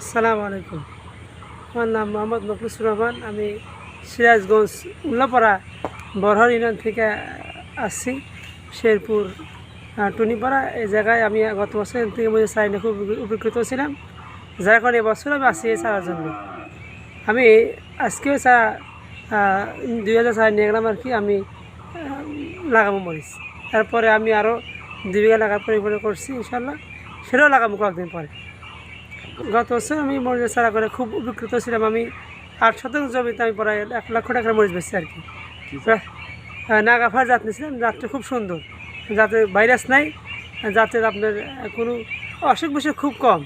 আসসালামু আলাইকুম। আমার নাম মোহাম্মদ মকলুসুর রহমান। আমি সিরাজগঞ্জ উল্লাপাড়া বরহর ইউনিয়ন থেকে আসছি, শেরপুর টুনিপাড়া। এই জায়গায় আমি গত বছর থেকে মধ্যে চাই খুব উপকৃত ছিলাম। যার কারণে এবছর আমি আসছি এই চারার জন্য। আমি আজকেও চা দুই হাজার চারা নিয়ে গেলাম আর কি আমি লাগাবো মরিচ। তারপরে আমি আরও দুই বিঘা লাগার পরিকল্পনা করছি ইনশাল্লাহ সেটাও লাগাবো কয়েকদিন পরে। গত বছর আমি মরিচ চারা করে খুব উপকৃত ছিলাম। আমি আট শতাংশ জমিতে আমি প্রায় এক লক্ষ টাকার মরিচ বেচছি আর কি। নাগাফার জাত নিয়েছিলাম। জাতটা খুব সুন্দর। যাতে ভাইরাস নাই জাতের আপনার কোনো অসুখ বিসুখ খুব কম।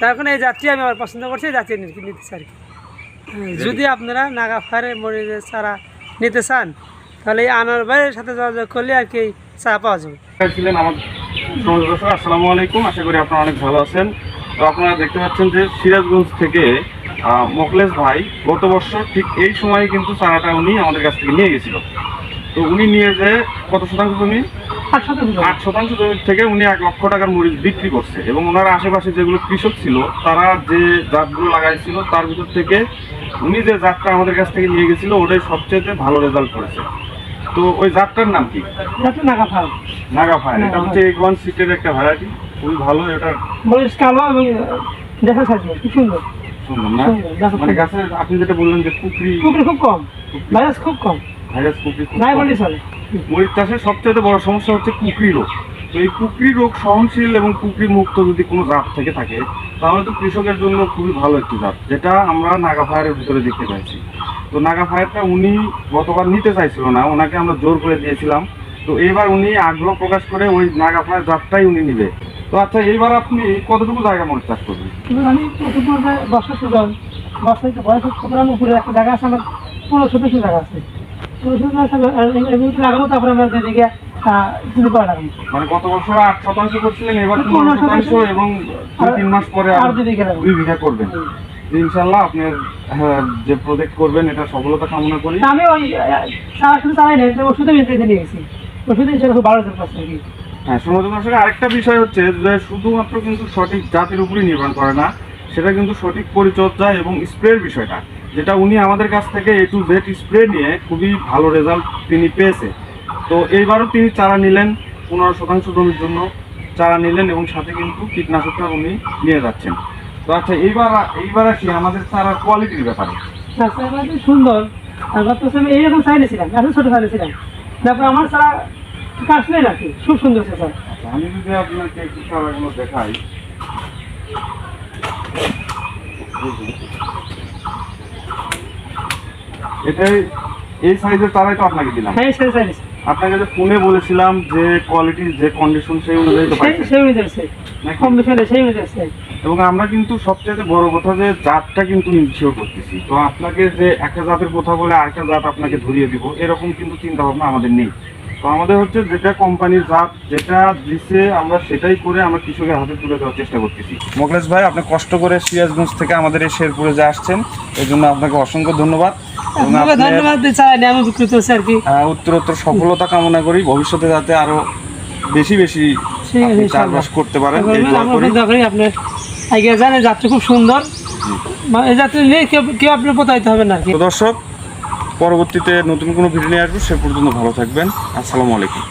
যার কারণে এই জাতটি আমি আমার পছন্দ করছি এই জাতি নিতেছি আর কি। যদি আপনারা নাগাফারে মরিচের চারা নিতে চান তাহলে এই আনার বাইরের সাথে যোগাযোগ করলে আর কি চা পাওয়া যাবে। ছিলেন আমার আসসালামু আলাইকুম। আশা করি আপনারা অনেক ভালো আছেন। তো আপনারা দেখতে পাচ্ছেন যে সিরাজগঞ্জ থেকে মোখলেস ভাই গত বছর ঠিক এই সময় কিন্তু চারাটা উনি আমাদের কাছ থেকে নিয়ে গেছিল। তো উনি নিয়ে যে কত শতাংশ জমি? আট শতাংশ জমি। আট শতাংশ জমি থেকে উনি এক লক্ষ টাকার মরিচ বিক্রি করছে এবং ওনার আশেপাশে যেগুলো কৃষক ছিল তারা যে জাতগুলো লাগাইছিল তার ভিতর থেকে উনি যে জাতটা আমাদের কাছ থেকে নিয়ে গেছিল ওটাই সবচেয়ে ভালো রেজাল্ট করেছে। তো ওই জাতটার নাম কি? এটা হচ্ছে ওয়ান সিটের একটা ভ্যারাইটি খুবই ভালো এটা মরিচ কালো এবং দেখা সাজবে খুব সুন্দর। সুন্দর না? মানে গাছে আপনি যেটা বললেন যে কুকরি খুব কম ভাইরাস খুব কম। ভাইরাস কুকরি খুব নাই কম। চলে। মরিচ চাষের সবচেয়ে বড় সমস্যা হচ্ছে কুকরি রোগ। তো এই কুকরি রোগ সহনশীল এবং কুকরি মুক্ত যদি কোনো জাত থেকে থাকে তাহলে তো কৃষকের জন্য খুবই ভালো একটি জাত যেটা আমরা নাগা ফায়ারের ভিতরে দেখতে পাচ্ছি তো নাগা ফায়ারটা উনি গতবার নিতে চাইছিল না ওনাকে আমরা জোর করে দিয়েছিলাম। তো এইবার উনি আগ্রহ প্রকাশ করে ওই নাগা ফায়ার জাতটাই উনি নিবে। তো আচ্ছা এইবার আপনি কতটুকু জায়গা মরিচ চাষ করবেন? আমি বয়স সুতরাং উপরে একটা জায়গা আছে আমার জায়গা আছে। লাগাবো তারপরে আমরা যেদিকে মানে গত বছর আট শতাংশ করছিলেন এবার পনেরো শতাংশ। এবং তিন মাস পরে আর দুই বিঘা করবেন। ইনশাল্লাহ আপনার হ্যাঁ, যে প্রজেক্ট করবেন এটা সফলতা কামনা করি। আমি ওই শুধু চালাই নাই ওষুধে বেঁচে নিয়ে গেছি ওষুধে হিসেবে খুব ভালো হ্যাঁ সমাজ দর্শক আরেকটা বিষয় হচ্ছে যে শুধুমাত্র কিন্তু সঠিক জাতের উপরই নির্ভর করে না সেটা কিন্তু সঠিক পরিচর্যা এবং স্প্রের বিষয়টা যেটা উনি আমাদের কাছ থেকে এ টু জেড স্প্রে নিয়ে খুবই ভালো রেজাল্ট তিনি পেয়েছে। তো এইবারও তিনি চারা নিলেন পনেরো শতাংশ জমির জন্য চারা নিলেন এবং সাথে কিন্তু কীটনাশকটা উনি নিয়ে যাচ্ছেন। তো আচ্ছা এইবার এইবার আসি আমাদের চারার কোয়ালিটির ব্যাপারে। সুন্দর। গত আমি এইরকম চাইলেছিলাম এত ছোটো চাইলেছিলাম তারপর আমার ছাড়া কাশলে নাকি খুব সুন্দর স্যার। আচ্ছা, আমি যদি আপনাকে একটু চারাগুলো দেখাই। এটাই এই সাইজের চারাই তো আপনাকে দিলাম। হ্যাঁ সে চাইলেছি আপনাকে যে ফোনে বলেছিলাম যে কোয়ালিটির যে কন্ডিশন সেই অনুযায়ী তো সেই পাইছেন। সেই অনুযায়ী হলে সেই অনুযায়ী এবং আমরা কিন্তু সবচেয়ে বড় কথা যে জাতটা কিন্তু ইনশিওর করতেছি। তো আপনাকে যে একটা জাতের কথা বলে আরেকটা জাত আপনাকে ধরিয়ে দিব এরকম কিন্তু চিন্তা ভাবনা আমাদের নেই। তো আমাদের হচ্ছে যেটা কোম্পানির জাত যেটা দিছে আমরা সেটাই করে আমরা কৃষকের হাতে তুলে দেওয়ার চেষ্টা করতেছি। মোখলেস ভাই আপনি কষ্ট করে সিরাজগঞ্জ থেকে আমাদের এই শেরপুরে যে আসছেন এই জন্য আপনাকে অসংখ্য ধন্যবাদ। ধন্যবাদ আমি বিকৃত হচ্ছে আর কি। উত্তরোত্তর সফলতা কামনা করি ভবিষ্যতে যাতে আরও বেশি বেশি চাষবাস করতে পারেন আপনার যাত্রা খুব সুন্দর। মানে এই যাত্রা নিয়ে কেউ প্রতারিত হবে না দর্শক পরবর্তীতে নতুন কোনো ভিডিও নিয়ে আসব সে পর্যন্ত ভালো থাকবেন। আসসালামু আলাইকুম।